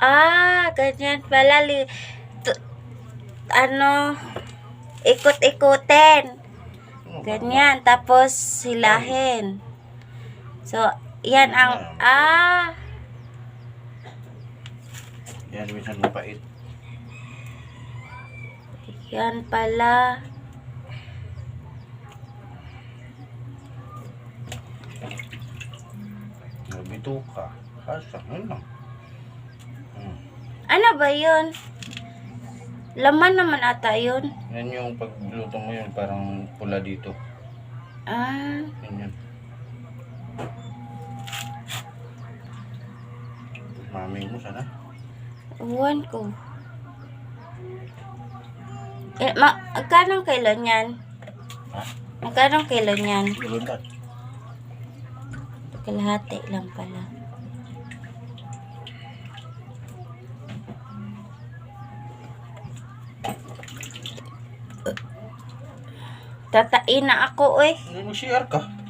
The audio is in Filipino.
Ah, ganyan pala. Li, tu- ano, ikot-ikutin. Ganyan. Tapos, silahin. So, yan ang, ah, Yan, minsan mapait. yan pala. Nabito ka. Yun lang. Hmm. Ano ba yun? Laman naman ata yun. Yan yung pagluto mo yun, parang pula dito. Ah, Yan yun. Mami mo sana. uwan ko. Eh, ma, magkano ang kilo niyan? Ha? Magkano niyan? Lundat. Kalahati lang pala. Tatain na ako eh. Hindi mo share ka.